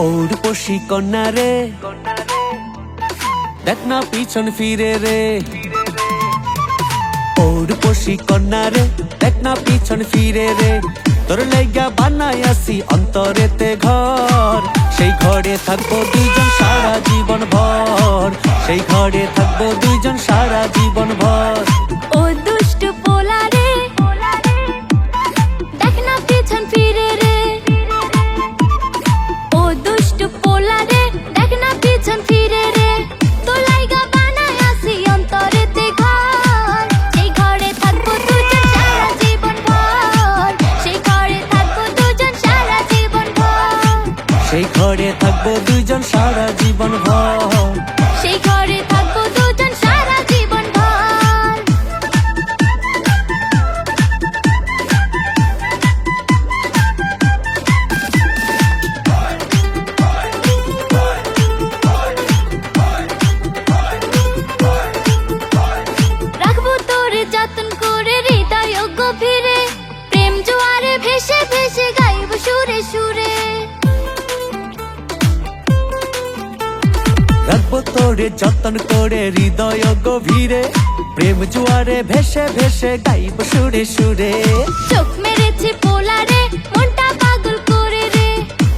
ওর পশি কন্যা রে। দেখ না পিছন ফিরে রে। ওর পশি কন্যা রে, দেখ না পিছন ফিরে রে। তোর লেগা বানাই আসি অন্তরেতে ঘর। সেই ঘরে থাকব দুইজন সারা জীবন ভর সেই ঘরে থাকব দুইজন সারা জীবন ভর ঘরে থাকব দুইজন সারা জীবন ভর রাখব তোরে যতন করে হৃদয় গভীরে প্রেম জুয়ারে ভেসে ভেসে গাইব সুরে সুরে। চোখ মেরেছে পোলারে মনটা পাগল করে রে।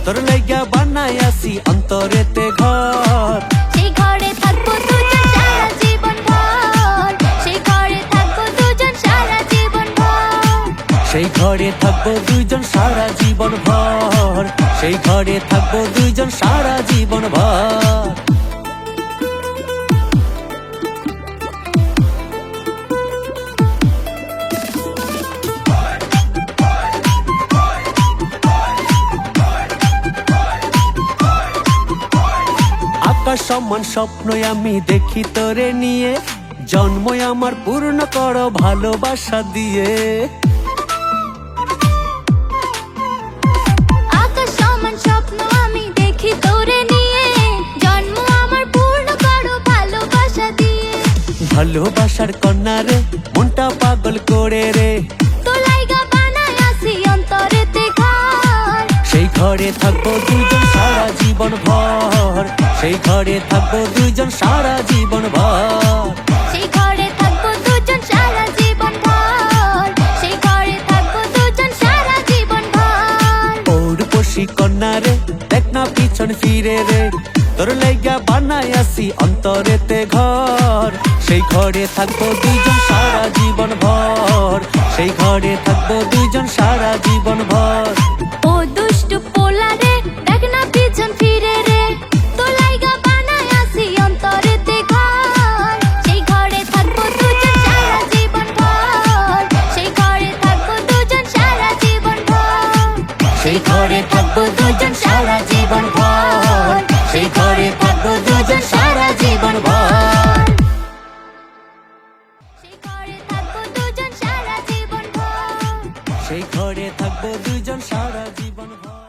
তোর লেগা বানাই আসি অন্তরেতে ঘর। সেই ঘরে থাকব দুজন সারা জীবন ভর। সেই ঘরে থাকব দুজন সারা জীবন ভর। সেই ঘরে থাকব দুইজন সারা জীবন ভর। সেই ঘরে থাকব দুইজন সারা জীবন ভর। আকাশ সমান স্বপ্ন আমি দেখি তোরে নিয়ে। জন্ম আমার পূর্ণ করো ভালোবাসা দিয়ে। ভালোবাসার কন্যা রে মনটা পাগল করে রে। সেই ঘরে থাকব দুইজন সারা জীবন ভর। সেই ঘরে থাকব দুইজন সারা জীবন ভর। সেই ঘরে থাকব দুজন সারা জীবন ভর। সেই ঘরে থাকব দুজন সারা জীবন ভর। ওর পশি কন্যা রে দেখ না পিছন ফিরে রে। তোর লেগা বানাই আসি অন্তরেতে ঘর। সেই ঘরে থাকব দুইজন সারা জীবন ভর। সেই ঘরে থাকব দুইজন সারা জীবন ভর। থাকব দুজন সারা জীবন ভর। সেই ঘরে থাকব দুজন সারা জীবন ভর। সেই ঘরে থাকব দুজন সারা জীবন ভর।